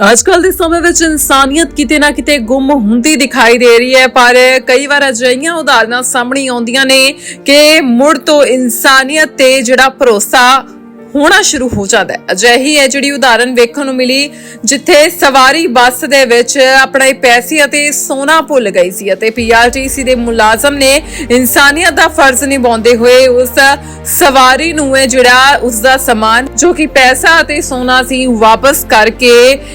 ਅੱਜਕੱਲ ਦੇ ਸਮੇਂ ਵਿੱਚ ਇਨਸਾਨੀਅਤ ਕਿਤੇ ਨਾ ਕਿਤੇ ਗੁੰਮ ਹੁੰਦੀ ਦਿਖਾਈ ਦੇ ਰਹੀ ਹੈ, ਪਰ ਕਈ ਵਾਰ ਅਜਿਹੀਆਂ ਉਦਾਹਰਨਾਂ ਸਾਹਮਣੇ ਆਉਂਦੀਆਂ ਨੇ ਕਿ ਮੁੜ ਤੋਂ ਇਨਸਾਨੀਅਤ ਤੇ ਜਿਹੜਾ ਭਰੋਸਾ ਹੋਣਾ ਸ਼ੁਰੂ ਹੋ ਜਾਂਦਾ ਹੈ। ਅਜਿਹੀ ਹੈ ਜਿਹੜੀ ਉਦਾਹਰਨ ਵੇਖਣ ਨੂੰ ਮਿਲੀ ਜਿੱਥੇ ਸਵਾਰੀ ਬੱਸ ਦੇ ਵਿੱਚ ਆਪਣੇ ਪੈਸੇ ਅਤੇ ਸੋਨਾ ਭੁੱਲ ਗਈ ਸੀ ਅਤੇ ਪੀਆਰਟੀਸੀ ਦੇ ਮੁਲਾਜ਼ਮ ਨੇ ਇਨਸਾਨੀਅਤ ਦਾ ਫਰਜ਼ ਨਿਭਾਉਂਦੇ ਹੋਏ ਉਸ ਸਵਾਰੀ ਨੂੰ ਇਹ ਜਿਹੜਾ ਉਸ ਦਾ ਸਮਾਨ ਜੋ ਕਿ ਪੈਸਾ ਅਤੇ ਸੋਨਾ ਸੀ ਵਾਪਸ ਕਰਕੇ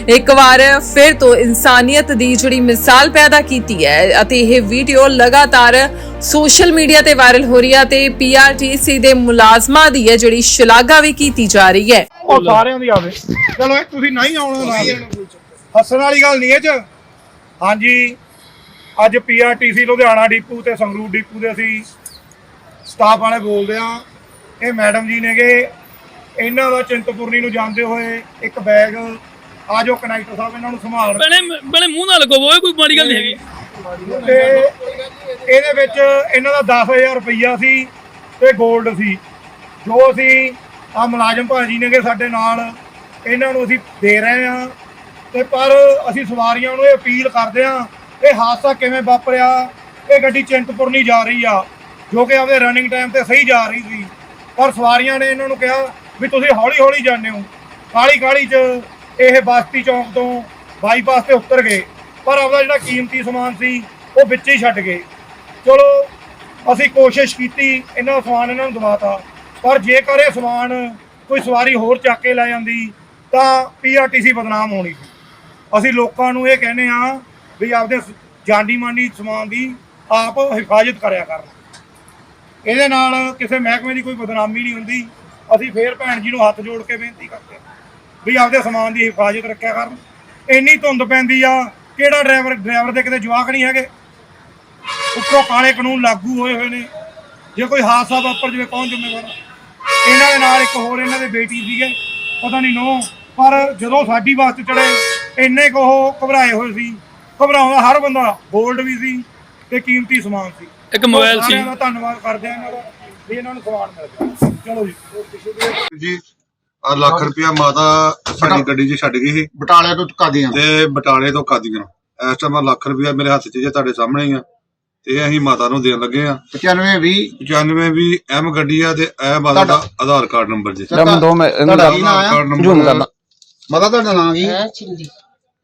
ਇੱਕ ਵਾਰ ਫਿਰ ਤੋਂ ਇਨਸਾਨੀਅਤ ਦੀ ਜਿਹੜੀ ਮਿਸਾਲ ਪੈਦਾ ਕੀਤੀ ਹੈ ਅਤੇ ਇਹ ਵੀਡੀਓ ਲਗਾਤਾਰ ਸੋਸ਼ਲ ਮੀਡੀਆ ਤੇ ਵਾਇਰਲ ਹੋ ਰਹੀ ਹੈ ਤੇ ਪੀਆਰਟੀਸੀ ਦੇ ਮੁਲਾਜ਼ਮਾਂ ਦੀ ਹੈ ਜਿਹੜੀ ਸ਼ਲਾਘਾ ਵੀ ਕੀਤੀ ਜਾ ਰਹੀ ਹੈ। ਉਹ ਸਾਰਿਆਂ ਦੀ ਆਵੇ। ਚਲੋ ਇਹ ਤੁਸੀਂ ਨਹੀਂ ਆਉਣਾ ਨਾਲ ਹੱਸਣ ਵਾਲੀ ਗੱਲ ਨਹੀਂ ਇਹ ਚ? ਹਾਂਜੀ। ਅੱਜ ਪੀਆਰਟੀਸੀ ਲੁਧਿਆਣਾ ਡਿਪੂ ਤੇ ਸੰਗਰੂਰ ਡਿਪੂ ਦੇ ਅਸੀਂ ਸਟਾਫ ਵਾਲੇ ਬੋਲਦੇ ਆ ਇਹ ਮੈਡਮ ਜੀ ਨੇਗੇ। ਇਹਨਾਂ ਦਾ ਚਿੰਤਪੁਰਨੀ ਨੂੰ ਜਾਂਦੇ ਹੋਏ ਇੱਕ ਬੈਗ ਆ ਜੋ ਕਨੈਕਟਰ ਸਾਹਿਬ ਇਹਨਾਂ ਨੂੰ ਸੰਭਾਲ ਬਣੇ ਬਣੇ ਮੂੰਹ ਨਾਲ ਲੱਗੋ ਓਏ ਕੋਈ ਮਾੜੀ ਗੱਲ ਨਹੀਂ ਹੈਗੀ। ਤੇ ਇਹਦੇ ਵਿੱਚ ਇਹਨਾਂ ਦਾ 10000 ਰੁਪਈਆ ਸੀ ਤੇ 골ਡ ਸੀ। ਜੋ ਅਸੀਂ ਆ ਮੁਲਾਜ਼ਮ ਭਾਜੀ ਨੇਗੇ ਸਾਡੇ ਨਾਲ। ਇਹਨਾਂ ਨੂੰ ਅਸੀਂ ਦੇ ਰਹੇ ਹਾਂ। ਤੇ ਪਰ ਅਸੀਂ ਸਵਾਰੀਆਂ ਨੂੰ ਇਹ ਅਪੀਲ ਕਰਦੇ ਹਾਂ, ਇਹ ਹਾਦਸਾ ਕਿਵੇਂ ਵਾਪਰਿਆ? ਇਹ ਗੱਡੀ ਚਿੰਤਪੁਰ ਨਹੀਂ ਜਾ ਰਹੀ ਆ, ਜੋ ਕਿ ਆਪਦੇ ਰਨਿੰਗ ਟਾਈਮ ਤੇ ਸਹੀ ਜਾ ਰਹੀ ਸੀ। ਪਰ ਸਵਾਰੀਆਂ ਨੇ ਇਹਨਾਂ ਨੂੰ ਕਿਹਾ ਵੀ ਤੁਸੀਂ ਹੌਲੀ ਹੌਲੀ ਜਾਂਦੇ ਹੋ। ਕਾਲੀ ਕਾਲੀ ਚ ਇਹ ਬਸਤੀ ਚੌਂਕ ਤੋਂ ਬਾਈਪਾਸ ਤੇ ਉਤਰ ਗਏ। ਪਰ ਆਪਦਾ ਜਿਹੜਾ ਕੀਮਤੀ ਸਮਾਨ ਸੀ, ਉਹ ਵਿੱਚ ਹੀ ਛੱਡ ਗਏ। ਚਲੋ, ਅਸੀਂ ਕੋਸ਼ਿਸ਼ ਕੀਤੀ, ਇਹਨਾਂ ਸਮਾਨ ਇਹਨਾਂ ਨੂੰ ਦਵਾਤਾ। ਪਰ ਜੇਕਰ ਇਹ ਸਮਾਨ ਕੋਈ ਸਵਾਰੀ ਹੋਰ ਚੱਕ ਕੇ ਲੈ ਜਾਂਦੀ, ਤਾਂ ਪੀਆਰਟੀਸੀ ਬਦਨਾਮ ਹੋਣੀ ਸੀ। ਅਸੀਂ ਲੋਕਾਂ ਨੂੰ ਇਹ ਕਹਿੰਦੇ ਆ ਵੀ ਆਪਦੇ ਸ- ਜਾਨੀ ਮਾਨੀ ਸਮਾਨ ਦੀ ਆਪ ਹਿਫਾਜ਼ਤ ਕਰਿਆ ਕਰਨ ਇਹਦੇ ਨਾਲ ਕਿਸੇ ਮਹਿਕਮੇ ਦੀ ਕੋਈ ਬਦਨਾਮੀ ਨਹੀਂ ਹੁੰਦੀ। ਅਸੀਂ ਫੇਰ ਭੈਣ ਜੀ ਨੂੰ ਹੱਥ ਜੋੜ ਕੇ ਬੇਨਤੀ ਕਰਦੇ ਹਾਂ ਵੀ ਆਪਦੇ ਸਮਾਨ ਦੀ ਹਿਫਾਜ਼ਤ ਰੱਖਿਆ ਕਰਨ ਇੰਨੀ ਧੁੰਦ ਪੈਂਦੀ ਆ, ਕਿਹੜਾ ਡਰਾਈਵਰ ਡਰਾਈਵਰ ਦੇ ਕਿਤੇ ਜਵਾਕ ਨਹੀਂ ਹੈਗੇ? ਉੱਪਰੋਂ ਕਾਲੇ ਕਾਨੂੰਨ ਲਾਗੂ ਹੋਏ ਹੋਏ ਨੇ। ਜੇ ਕੋਈ ਹਾਦਸਾ ਵਾਪਰ ਜਾਵੇ ਕੌਣ ਜ਼ਿੰਮੇਵਾਰ ਆ? ਇਹਨਾਂ ਦੇ ਨਾਲ ਇੱਕ ਹੋਰ ਇਹਨਾਂ ਦੇ ਬੇਟੀ ਸੀਗੇ ਪਤਾ ਨਹੀਂ ਨੋ ਪਰ ਜਦੋਂ ਸਾਡੀ ਬੱਸ 'ਚ ਚੜੇ ਇੰਨੇ ਕੁ ਉਹ ਘਬਰਾਏ ਹੋਏ ਸੀ। ਘਬਰਾਉਂਦਾ ਹਰ ਬੰਦਾ 골ਡ ਵੀ ਸੀ ਤੇ ਕੀਮਤੀ ਸਮਾਨ ਸੀ। ਇੱਕ ਮੋਬਾਈਲ ਸੀ ਸਾਰਿਆਂ ਦਾ ਧੰਨਵਾਦ ਕਰਦੇ ਆ ਇਹਨਾਂ ਦਾ ਵੀ ਇਹਨਾਂ ਨੂੰ ਸਮਾਨ ਮਿਲ ਗਿਆ। ਚਲੋ ਜੀ। ਜੀ ਆ ਲੱਖ ਰੁਪਇਆ ਮਾਤਾ ਸਾਡੀ ਗੱਡੀ 'ਚ ਛੱਡ ਗਈ ਸੀ। ਬਟਾਲੇ ਤੋਂ ਕਾਦੀਆਂ। ਤੇ ਬਟਾਲੇ ਤੋਂ ਕਾਦੀਆਂ। ਇਸ ਟਾਈਮ ਲੱਖ ਰੁਪਇਆ ਮੇਰੇ ਹੱਥ 'ਚ ਜੇ ਤੁਹਾਡੇ ਸਾਹਮਣੇ ਹੀ ਆ। ਤੇ ਅਸੀਂ ਮਾਤਾ ਨੂੰ ਦੇਣ ਲੱਗੇ ਆ। 95 20 95 ਵੀ ਐਮ ਗੱਡੀ ਆ ਤੇ ਇਹ ਮਾਤਾ ਦਾ ਆਧਾਰ ਕਾਰਡ ਨੰਬਰ ਜੀ। ਤੁਹਾਡਾ ਦੋ ਮੈਂ ਤੁਹਾਡਾ ਕੀ ਨਾਂ ਆਧਾਰ ਆ ਕਾਰਡ ਨੰਬਰ ਜੂਮ ਕਰਨਾ। ਮਤਾ ਤੁਹਾਡਾ ਨਾਂ ਕੀ? ਹੈ ਚਿੰਦੀ।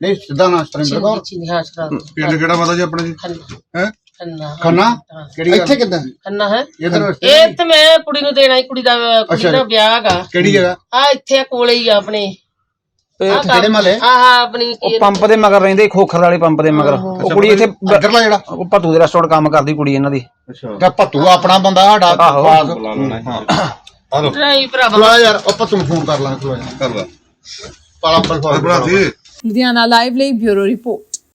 ਨਹੀਂ ਸਿੱਧਾ ਨਾਂ ਸਤਰਿੰਦਰ ਕੌਰ। ਚਿੰਦੀ ਹਾਂ ਸ਼ਰਾਬ ਪਿੰਡ ਕਿਹੜਾ ਮਾਤਾ ਜੀ ਆਪਣਾ ਜੀ? ਖੰਨਾ। ਹੈ? ਖੰਨਾ ਖੰਨਾ? ਹਾਂ। ਕਿਹੜੀ ਇੱਥੇ ਕਿੱਦਾਂ? ਖੰਨਾ ਹੈ? ਇਧਰ ਇਹ ਤੇ ਮੈਂ ਕੁੜੀ ਨੂੰ ਦੇਣਾ ਹੀ ਕੁੜੀ ਦਾ ਕੁੜੀ ਅੱਛਾ। ਦਾ। ਵਿਆਹ ਹੈਗਾ। ਕਿਹੜੀ ਜਗ੍ਹਾ? ਆ ਇੱਥੇ ਕੋਲੇ ਹੀ ਆ ਆਪਣੇ। ਆਹ ਕਿਹੜੇ ਮਹੱਲੇ? ਆਹ ਆਹ ਆਪਣੀ ਕੀ ਉਹ ਪੰਪ ਦੇ ਮਗਰ ਰਹਿੰਦੇ ਖੋਖਰ ਵਾਲੇ ਪੰਪ ਦੇ ਮਗਰ। ਉਹ ਕੁੜੀ ਇੱਥੇ ਬ- ਅੱਗਰਲਾ ਜਿਹੜਾ? ਉਹ ਭੱਤੂ ਦੇ ਰੈਸਟੋਰੈਂਟ ਕੰਮ ਕਰਦੀ ਕੁੜੀ ਇਹਨਾਂ ਦੀ। ਤਾਂ ਭੱਤੂ ਆਪਣਾ ਬੰਦਾ ਸਾਡਾ ਆਹੋ। ਪਾਸ ਹਲੋ ਡਰਾਈ ਭਰਾਵਾ ਬੁਲਾ ਯਾਰ ਉਹ ਭੱਤੂ ਨੂੰ ਫੋਨ ਕਰ ਲਾਂਗੇ ਤੂੰ ਕਰ ਲਾ। ਪਾਲਾ ਬਲ ਬਣਾ ਦੇ ਲੁਧਿਆਣਾ ਲਾਈਵ ਲਈ ਬਿਊਰੋ ਰਿਪੋਰਟ